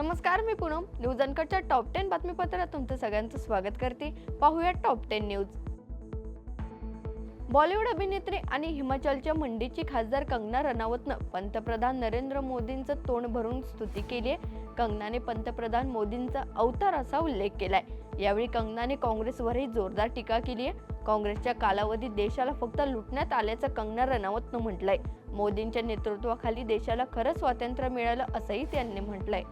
नमस्कार मी पूनम. न्यूज अनकटच्या टॉप टेन बातमीपत्रात तुमचं सगळ्यांचं स्वागत करते. पाहूया टॉप टेन न्यूज. बॉलिवूड अभिनेत्री आणि हिमाचलच्या मंडीची खासदार कंगना रनावतनं पंतप्रधान नरेंद्र मोदींचं तोंड भरून स्तुती केली आहे कंगनाने पंतप्रधान मोदींचा अवतार असा उल्लेख केलाय. यावेळी कंगनाने काँग्रेसवरही जोरदार टीका केली आहे काँग्रेसच्या कालावधीत देशाला फक्त लुटण्यात आल्याचं कंगना रनावतनं म्हटलंय. मोदींच्या नेतृत्वाखाली देशाला खरं स्वातंत्र्य मिळालं असंही त्यांनी म्हटलंय.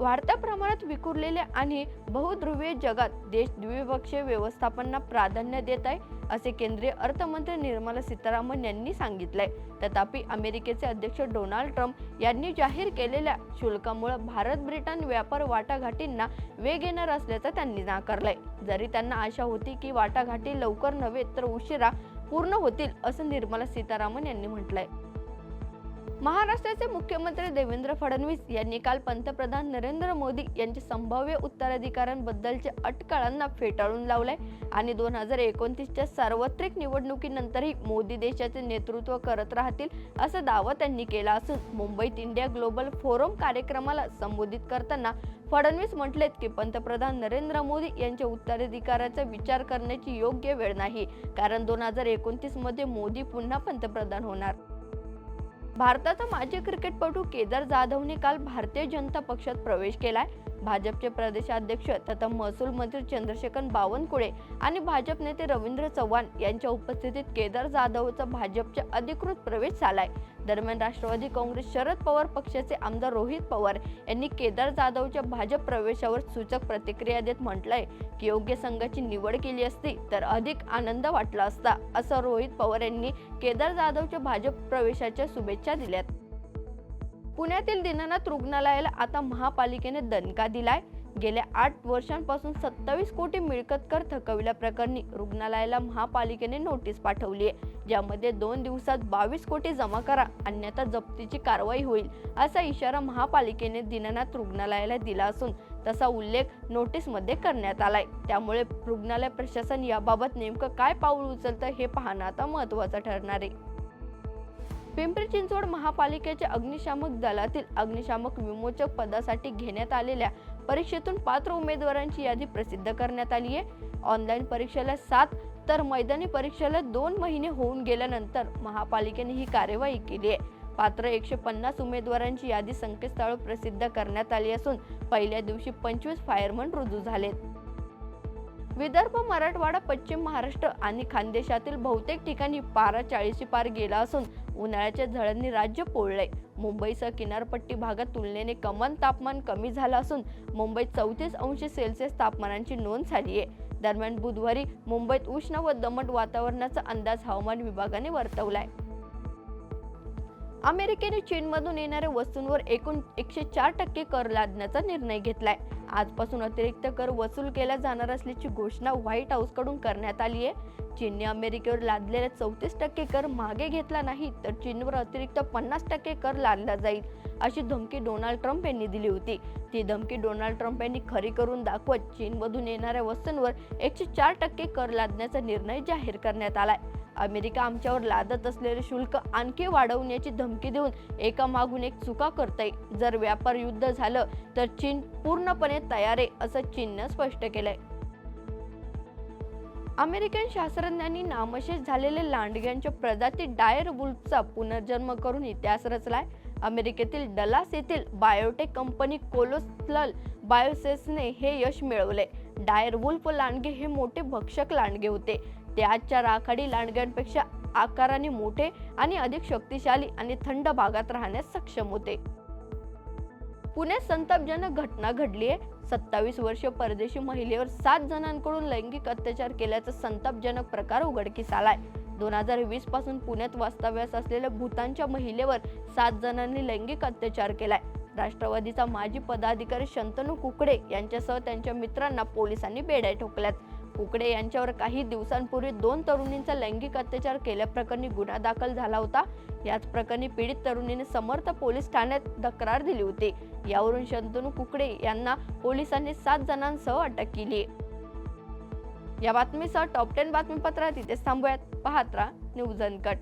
वाढत्या प्रमाणात विखुरलेले आणि बहुध्रुवीय जगात देश द्विपक्षीय व्यवस्थापनाला प्राधान्य देत आहे असे केंद्रीय अर्थमंत्री निर्मला सीतारामन यांनी सांगितलंय. तथापि अमेरिकेचे अध्यक्ष डोनाल्ड ट्रम्प यांनी जाहीर केलेल्या शुल्कामुळे भारत ब्रिटन व्यापार वाटाघाटींना वेग येणार असल्याचं त्यांनी नाकारलंय. जरी त्यांना आशा होती की वाटाघाटी लवकर नव्हे तर उशिरा पूर्ण होतील असं निर्मला सीतारामन यांनी म्हटलंय. महाराष्ट्राचे मुख्यमंत्री देवेंद्र फडणवीस यांनी काल पंतप्रधान नरेंद्र मोदी यांच्या संभाव्य उत्तराधिकाऱ्यांबद्दलच्या अटकळांना फेटाळून लावलंय. आणि दोन हजार एकोणतीसच्या सार्वत्रिक निवडणुकीनंतरही मोदी देशाचे नेतृत्व करत राहतील असा दावा त्यांनी केला असून मुंबईत इंडिया ग्लोबल फोरम कार्यक्रमाला संबोधित करताना फडणवीस म्हटलेत की पंतप्रधान नरेंद्र मोदी यांच्या उत्तराधिकाराचा विचार करण्याची योग्य वेळ नाही. कारण दोन हजार एकोणतीसमध्ये मोदी पुन्हा पंतप्रधान होणार. भारताचा माजी क्रिकेटपटू केदार जाधवने काल भारतीय जनता पक्षात प्रवेश केलाय. भाजपचे प्रदेशाध्यक्ष तथा महसूल मंत्री चंद्रशेखर बावनकुळे आणि भाजप नेते रवींद्र चव्हाण यांच्या उपस्थितीत केदार जाधवचा भाजपच्या अधिकृत प्रवेश झालाय. दरम्यान राष्ट्रवादी काँग्रेस शरद पवार पक्षाचे आमदार रोहित पवार यांनी केदार जाधवच्या भाजप प्रवेशावर सूचक प्रतिक्रिया देत म्हटलंय की योग्य संघाची निवड केली असती तर अधिक आनंद वाटला असता असं रोहित पवार यांनी केदार जाधवच्या भाजप प्रवेशाच्या शुभेच्छा दिल्यात. पुण्यातील दीनानाथ रुग्णालयाला आता महापालिकेने दणका दिलाय. गेल्या आठ वर्षांपासून सत्तावीस कोटी मिळकत कर थकविल्याप्रकरणी रुग्णालयाला महापालिकेने नोटीस पाठवली आहे ज्यामध्ये दोन दिवसात बावीस कोटी जमा करा अन्यथा जप्तीची कारवाई होईल असा इशारा महापालिकेने दिनानाथ रुग्णालयाला दिला असून तसा उल्लेख नोटीसमध्ये करण्यात आलाय. त्यामुळे रुग्णालय प्रशासन याबाबत नेमकं काय पाऊल उचलतं हे पाहणं आता महत्त्वाचं ठरणार आहे. पिंपरी चिंचवड महापालिकेच्या अग्निशामक दलातील अग्निशामक विमोचक पदासाठी घेण्यात आलेल्या परीक्षेतून पात्र उमेदवारांची यादी प्रसिद्ध करण्यात आली आहे. ऑनलाईन परीक्षेला सात तर मैदानी परीक्षेला दोन महिने होऊन गेल्यानंतर महापालिकेने ही कार्यवाही केली आहे. पात्र एकशे पन्नास उमेदवारांची यादी संकेतस्थळ प्रसिद्ध करण्यात आली असून पहिल्या दिवशी पंचवीस फायरमन रुजू झालेत. विदर्भ मराठवाडा पश्चिम महाराष्ट्र आणि खानदेशातील बहुतेक ठिकाणी पारा चाळीशी पार गेला असून उन्हाळ्याच्या झळांनी राज्य पोळलंय. मुंबईसह किनारपट्टी भागात तुलनेने कमन तापमान कमी झालं असून मुंबईत चौतीस अंश सेल्सिअस तापमानाची नोंद झाली आहे. दरम्यान बुधवारी मुंबईत उष्ण व दमट वातावरणाचा अंदाज हवामान विभागाने वर्तवलाय. अमेरिकेने चीनमधून येणाऱ्या वस्तूंवर एकूण एकशे चार टक्के कर लादण्याचा निर्णय घेतलाय. आजपासून अतिरिक्त कर वसूल केला जाणार असल्याची घोषणा व्हाईट हाऊसकडून करण्यात आली आहे. चीनने अमेरिकेवर लादलेला चौतीस टक्के कर मागे घेतला नाही तर चीनवर अतिरिक्त पन्नास टक्के कर लादला जाईल अशी धमकी डोनाल्ड ट्रम्प यांनी दिली होती. ती धमकी डोनाल्ड ट्रम्प यांनी खरी करून दाखवत चीनमधून येणाऱ्या वस्तूंवर एकशे चार टक्के कर लादण्याचा निर्णय जाहीर करण्यात आलाय. अमेरिका आमच्यावर लादत असलेले शुल्क आणखी वाढवण्याची धमकी देऊन एका मागून एक चुका करतय. जर व्यापार युद्ध झालं तर चीन पूर्णपणे तयार आहे असं चीननं स्पष्ट केलंय. अमेरिकन शास्त्रज्ञांनी नामशेष झालेले लांडग्यांच्या प्रजाती डायर वुल्फचा पुनर्जन्म करून इतिहास रचलाय. अमेरिकेतील डलास येथील बायोटेक कंपनी कोलोस्लल बायोसेसने हे यश मिळवले डायर वुल्फ लांडगे हे मोठे भक्षक लांडगे होते. ते आजच्या राखाडी लांडग्यांपेक्षा आकाराने मोठे आणि अधिक शक्तिशाली आणि थंड भागात राहण्यास सक्षम होते. पुण्यात संतापजनक घटना घडली आहे. सत्तावीस वर्ष परदेशी महिलेवर सात जणांकडून लैंगिक अत्याचार केल्याचा संतापजनक प्रकार उघडकीस आलाय. दोन हजार वीसपासून पुण्यात वास्तव्यास असलेल्या भूतानच्या महिलेवर सात जणांनी लैंगिक अत्याचार केलाय. राष्ट्रवादीचा माजी पदाधिकारी शंतनू कुकडे यांच्यासह त्यांच्या मित्रांना पोलिसांनी बेड्या ठोकल्यात. कुकडे यांच्यावर काही दिवसांपूर्वी दोन तरुणींचा लैंगिक अत्याचार केल्याप्रकरणी गुन्हा दाखल झाला होता. याच प्रकरणी पीडित तरुणीने समर्थ पोलीस ठाण्यात तक्रार दिली होती. यावरून शंतनू कुकडे यांना पोलिसांनी सात जणांसह अटक केली. या बातमीसह टॉप टेन बातमीपत्रात इथेच थांबूयात. पाहत राहा न्यूज अनकट.